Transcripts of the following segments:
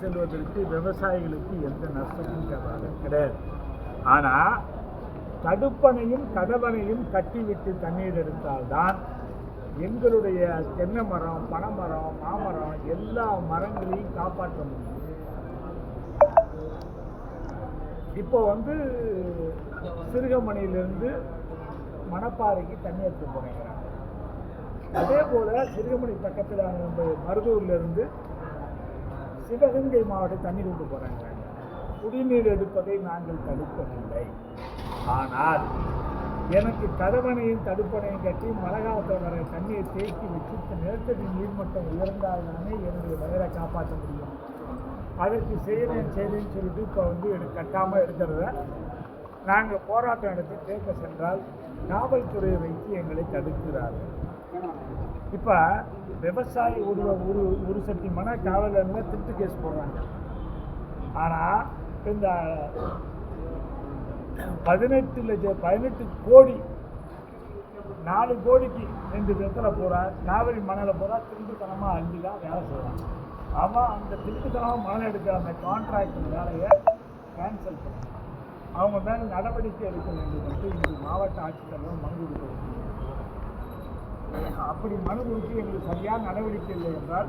செல்வதற்கு விவசாயிகளுக்கு எந்த நஷ்டமும் கிடையாது. ஆனால் தடுப்பணையும் கதவணையும் கட்டிவிட்டு தண்ணீர் எடுத்தால்தான் எங்களுடைய தென்னை மரம் பனைமரம் மாமரம் எல்லா மரங்களையும் காப்பாற்ற முடியும். இப்போ வந்து சிறுகமணியிலிருந்து மணப்பாறைக்கு தண்ணி எடுத்து போனேங்கிறாங்க அதே போல சிறுகமணி பக்கத்தில் நம்ம மருதூர்ல இருந்து சிவகங்கை மாவட்டம் தண்ணீர் கொண்டு போகிறாங்க குடிநீர் எடுப்பதை நாங்கள் தடுப்பதில்லை ஆனால் எனக்கு கதவணையும் தடுப்பணையும் கட்டி மழை காலத்தில் வர தண்ணியை தேக்கி வச்சு நிலத்தடி நீர்மட்டம் உயர்ந்தால்தானே என்னுடைய வயலை காப்பாற்ற முடியும். அதற்கு செய்கிறேன் செய்கிறேன்னு சொல்லிட்டு இப்போ வந்து எனக்கு கட்டாமல் இருக்கிறத நாங்கள் போராட்டம் நடத்தி கேட்க சென்றால் காவல்துறையை வைத்து எங்களை தடுக்கிறார்கள். இப்போ விவசாயி ஒரு ஒரு ஒரு சக்தி மன காவலர்கள் திருட்டு கேஸ் போடுறாங்க. ஆனால் இந்த பதினெட்டு லட்சம் பதினெட்டு கோடி நாலு கோடிக்கு ரெண்டு விதத்தில் போகிறா காவிரி மணலை போகிறா திருட்டுத்தனமாக அள்ளி தான் வேலை செய்கிறான் அவன் அந்த திருட்டுத்தனமாக மணல் எடுக்கிற அந்த கான்ட்ராக்டர் வேலையை அவங்க மேலே நடவடிக்கை எடுக்க வேண்டும் என்று இன்று மாவட்ட ஆட்சித்தலைவர் மனு கொடுக்கிறது அப்படி மனு கொடுத்து எங்களுக்கு சரியான நடவடிக்கை இல்லை என்றால்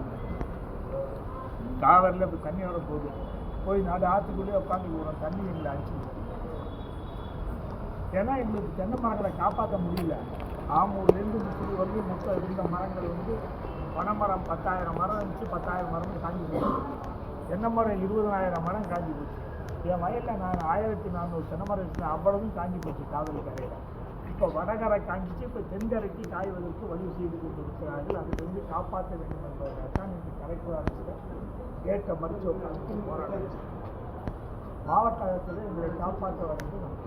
காவலில் இப்போ தண்ணி வர போகுது போய் நாலு ஆற்றுக்குள்ளே உட்காந்து போகிறோம் தண்ணி எங்களை அடிச்சு ஏன்னா எங்களுக்கு தென்னை மரங்களை காப்பாற்ற முடியல. ஆமூர்லேருந்து முப்பது வரைக்கும் மொத்தம் இருந்த மரங்கள் வந்து பனைமரம் பத்தாயிரம் மரம் இருந்துச்சு பத்தாயிரம் மரம் காஞ்சி போச்சு. தென்னை மரம் இருபதாயிரம் மரம் காஞ்சி போச்சு. என் வயலில் நான் ஆயிரத்தி நானூறு சினமரம் வச்சுருந்தேன் அவ்வளவும் காஞ்சி போச்சு காவிரி கரையில் இப்போ வடகரை காஞ்சிச்சு இப்போ தென்கரைக்கு காய்வதற்கு வழி செய்து கொண்டிருக்கிறார்கள் அதை வந்து காப்பாற்ற வேண்டும் என்பதற்காக இன்று கலெக்டர் அரசில் கேட்ட மருத்துவ உட்காந்து போராட்டம். மாவட்ட அரசில் எங்களை காப்பாற்ற வேண்டும்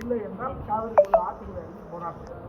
இல்லை என்றால் காவிரி ஆற்றுக்கு போராட்டம்.